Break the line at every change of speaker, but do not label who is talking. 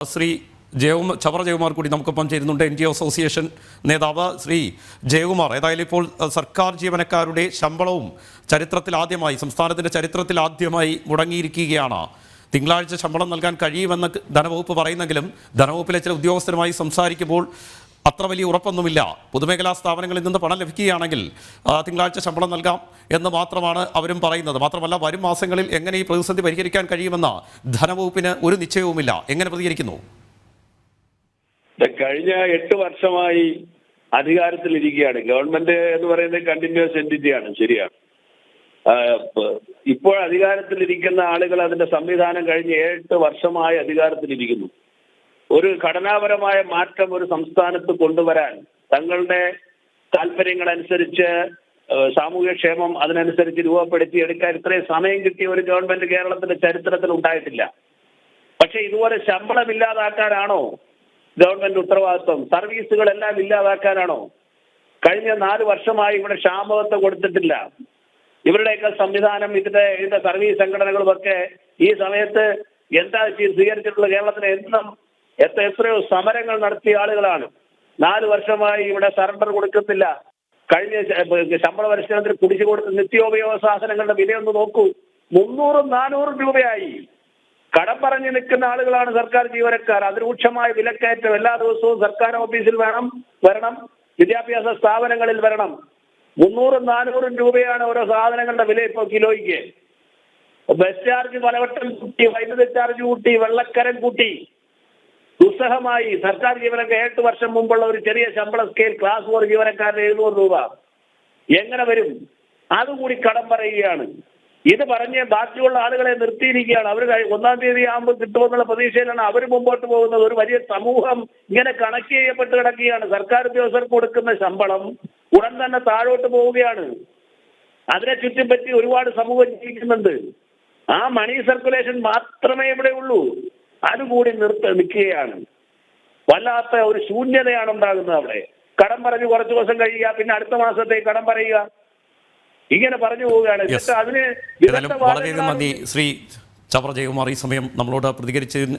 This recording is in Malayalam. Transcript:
ശ്രീ ജയകുമാർ ചവറ ജയകുമാർ കൂടി നമുക്കൊപ്പം ചേരുന്നുണ്ട്. എൻ ജി ഒ അസോസിയേഷൻ നേതാവ് ശ്രീ ജയകുമാർ. ഏതായാലും ഇപ്പോൾ സർക്കാർ ജീവനക്കാരുടെ ശമ്പളവും ചരിത്രത്തിൽ ആദ്യമായി സംസ്ഥാനത്തിന്റെ ചരിത്രത്തിൽ ആദ്യമായി മുടങ്ങിയിരിക്കുകയാണ്. തിങ്കളാഴ്ച ശമ്പളം നൽകാൻ കഴിയുമെന്ന് ധനവകുപ്പ് പറയുന്നെങ്കിലും ധനവകുപ്പിലെ ചില ഉദ്യോഗസ്ഥരുമായി സംസാരിക്കുമ്പോൾ അത്ര വലിയ ഉറപ്പൊന്നുമില്ല. പൊതുമേഖലാ സ്ഥാപനങ്ങളിൽ നിന്ന് പണം ലഭിക്കുകയാണെങ്കിൽ തിങ്കളാഴ്ച ശമ്പളം നൽകാം എന്ന് മാത്രമാണ് അവരും പറയുന്നത്. മാത്രമല്ല വരും മാസങ്ങളിൽ എങ്ങനെ ഈ പ്രതിസന്ധി പരിഹരിക്കാൻ കഴിയുമെന്ന ധനവകുപ്പിന് ഒരു നിശ്ചയവുമില്ല. എങ്ങനെ പ്രതികരിക്കുന്നു?
കഴിഞ്ഞ എട്ട് വർഷമായി അധികാരത്തിലിരിക്കുകയാണ്. ഗവൺമെന്റ് എന്ന് പറയുന്നത് കണ്ടിന്യൂസ് എന്റിറ്റിയാണ് ശരിയാണ്. ഇപ്പോൾ അധികാരത്തിലിരിക്കുന്ന ആളുകൾ അതിന്റെ സംവിധാനം കഴിഞ്ഞ് എട്ട് വർഷമായി അധികാരത്തിലിരിക്കുന്നു. ഒരു ഘടനാപരമായ മാറ്റം ഒരു സംസ്ഥാനത്ത് കൊണ്ടുവരാൻ തങ്ങളുടെ താല്പര്യങ്ങളനുസരിച്ച് സാമൂഹ്യ സാമൂഹ്യക്ഷേമം അതിനനുസരിച്ച് രൂപപ്പെടുത്തി എടുക്കാൻ ഇത്രയും സമയം കിട്ടിയ ഒരു ഗവൺമെന്റ് കേരളത്തിന്റെ ചരിത്രത്തിൽ ഉണ്ടായിട്ടില്ല. പക്ഷെ ഇതുപോലെ ശമ്പളം ഇല്ലാതാക്കാനാണോ ഗവൺമെന്റ് ഉത്തരവാദിത്വം? സർവീസുകളെല്ലാം ഇല്ലാതാക്കാനാണോ? കഴിഞ്ഞ നാല് വർഷമായി ഇവിടെ ക്ഷാമബത്ത കൊടുത്തിട്ടില്ല. ഇവരുടെയൊക്കെ സംവിധാനം ഇതിന്റെ ഇതിന്റെ സർവീസ് സംഘടനകളുമൊക്കെ ഈ സമയത്ത് എന്താ സ്വീകരിച്ചിട്ടുള്ള കേരളത്തിന് എന്നും എത്ര എത്രയോ സമരങ്ങൾ നടത്തിയ ആളുകളാണ്. നാല് വർഷമായി ഇവിടെ സറണ്ടർ കൊടുക്കുന്നില്ല. കഴിഞ്ഞ ശമ്പള പരിഷ്കരണത്തിന് കുടിച്ചു കൊടുത്ത നിത്യോപയോഗ സാധനങ്ങളുടെ വില ഒന്ന് നോക്കൂ. മുന്നൂറും നാനൂറും രൂപയായി. കടം പറഞ്ഞു നിൽക്കുന്ന ആളുകളാണ് സർക്കാർ ജീവനക്കാർ. അതിരൂക്ഷമായ വിലക്കയറ്റം എല്ലാ ദിവസവും സർക്കാർ ഓഫീസിൽ വേണം വരണം. വിദ്യാഭ്യാസ സ്ഥാപനങ്ങളിൽ വരണം. മുന്നൂറും നാനൂറും രൂപയാണ് ഓരോ സാധനങ്ങളുടെ വില ഇപ്പോൾ കിലോയ്ക്ക്. ബസ് ചാർജ് പലവട്ടം കൂട്ടി വൈദ്യുതി ചാർജ് കൂട്ടി വെള്ളക്കരം കൂട്ടി. ദുസ്സഹമായി സർക്കാർ ജീവനക്കാർ എട്ട് വർഷം മുമ്പുള്ള ഒരു ചെറിയ ശമ്പള സ്കെയിൽ ക്ലാസ് ഫോർ ജീവനക്കാരന് എഴുന്നൂറ് രൂപ. എങ്ങനെ വരും? അതുകൂടി കടം പറയുകയാണ്. ഇത് പറഞ്ഞ് ബാക്കിയുള്ള ആളുകളെ നിർത്തിയിരിക്കുകയാണ്. അവർ ഒന്നാം തീയതി ആകുമ്പോൾ കിട്ടുമെന്നുള്ള പ്രതീക്ഷയിലാണ് അവർ മുമ്പോട്ട് പോകുന്നത്. ഒരു വലിയ സമൂഹം ഇങ്ങനെ കണക്ട് ചെയ്യപ്പെട്ട് കിടക്കുകയാണ്. സർക്കാർ ഉദ്യോഗസ്ഥർക്ക് കൊടുക്കുന്ന ശമ്പളം ഉടൻ തന്നെ താഴോട്ട് പോവുകയാണ്. അതിനെ ചുറ്റിപ്പറ്റി ഒരുപാട് സമൂഹം ജീവിക്കുന്നുണ്ട് ആ മണി സർക്കുലേഷൻ മാത്രമേ ഇവിടെ ഉള്ളൂ അതുകൂടി നിർത്ത നിൽക്കുകയാണ്. വല്ലാത്ത ഒരു ശൂന്യതയാണ് ഉണ്ടാകുന്നത് അവിടെ. കടം പറഞ്ഞു കുറച്ച് ദിവസം കഴിയുക പിന്നെ അടുത്ത മാസത്തെ കടം പറയുക. ഇങ്ങനെ പറഞ്ഞു പോവുകയാണ്. അതിന്
വളരെയധികം നന്ദി ശ്രീ ചവറ ജയകുമാർ ഈ സമയം നമ്മളോട് പ്രതികരിച്ചതിന്